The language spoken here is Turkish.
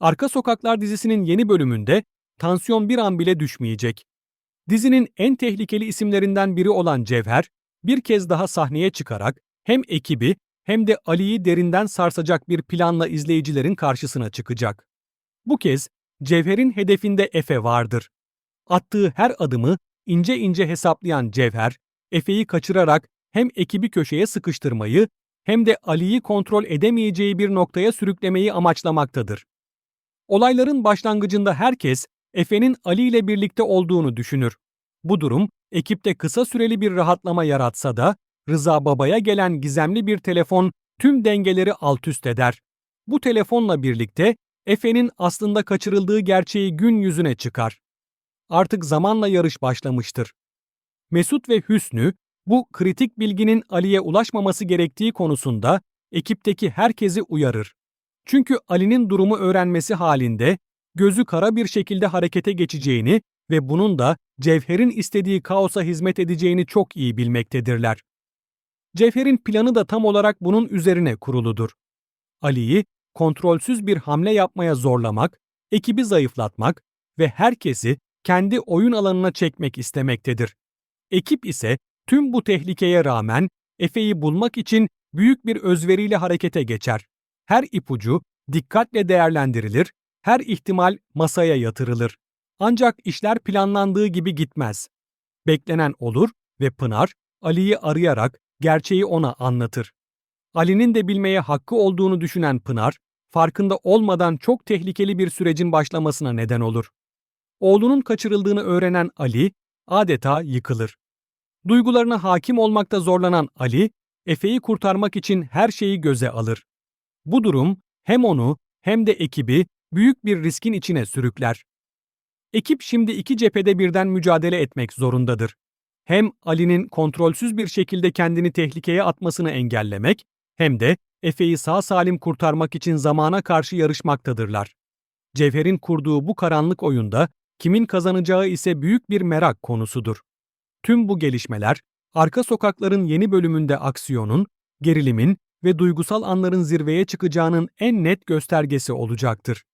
Arka Sokaklar dizisinin yeni bölümünde tansiyon bir an bile düşmeyecek. Dizinin en tehlikeli isimlerinden biri olan Cevher, bir kez daha sahneye çıkarak hem ekibi hem de Ali'yi derinden sarsacak bir planla izleyicilerin karşısına çıkacak. Bu kez Cevher'in hedefinde Efe vardır. Attığı her adımı ince ince hesaplayan Cevher, Efe'yi kaçırarak hem ekibi köşeye sıkıştırmayı hem de Ali'yi kontrol edemeyeceği bir noktaya sürüklemeyi amaçlamaktadır. Olayların başlangıcında herkes Efe'nin Ali ile birlikte olduğunu düşünür. Bu durum ekipte kısa süreli bir rahatlama yaratsa da Rıza Baba'ya gelen gizemli bir telefon tüm dengeleri alt üst eder. Bu telefonla birlikte Efe'nin aslında kaçırıldığı gerçeği gün yüzüne çıkar. Artık zamanla yarış başlamıştır. Mesut ve Hüsnü bu kritik bilginin Ali'ye ulaşmaması gerektiği konusunda ekipteki herkesi uyarır. Çünkü Ali'nin durumu öğrenmesi halinde gözü kara bir şekilde harekete geçeceğini ve bunun da Cevher'in istediği kaosa hizmet edeceğini çok iyi bilmektedirler. Cevher'in planı da tam olarak bunun üzerine kuruludur. Ali'yi kontrolsüz bir hamle yapmaya zorlamak, ekibi zayıflatmak ve herkesi kendi oyun alanına çekmek istemektedir. Ekip ise tüm bu tehlikeye rağmen Efe'yi bulmak için büyük bir özveriyle harekete geçer. Her ipucu dikkatle değerlendirilir, her ihtimal masaya yatırılır. Ancak işler planlandığı gibi gitmez. Beklenen olur ve Pınar, Ali'yi arayarak gerçeği ona anlatır. Ali'nin de bilmeye hakkı olduğunu düşünen Pınar, farkında olmadan çok tehlikeli bir sürecin başlamasına neden olur. Oğlunun kaçırıldığını öğrenen Ali, adeta yıkılır. Duygularına hakim olmakta zorlanan Ali, Efe'yi kurtarmak için her şeyi göze alır. Bu durum hem onu hem de ekibi büyük bir riskin içine sürükler. Ekip şimdi iki cephede birden mücadele etmek zorundadır. Hem Ali'nin kontrolsüz bir şekilde kendini tehlikeye atmasını engellemek hem de Efe'yi sağ salim kurtarmak için zamana karşı yarışmaktadırlar. Cevher'in kurduğu bu karanlık oyunda kimin kazanacağı ise büyük bir merak konusudur. Tüm bu gelişmeler, Arka Sokakların yeni bölümünde aksiyonun, gerilimin ve duygusal anların zirveye çıkacağının en net göstergesi olacaktır.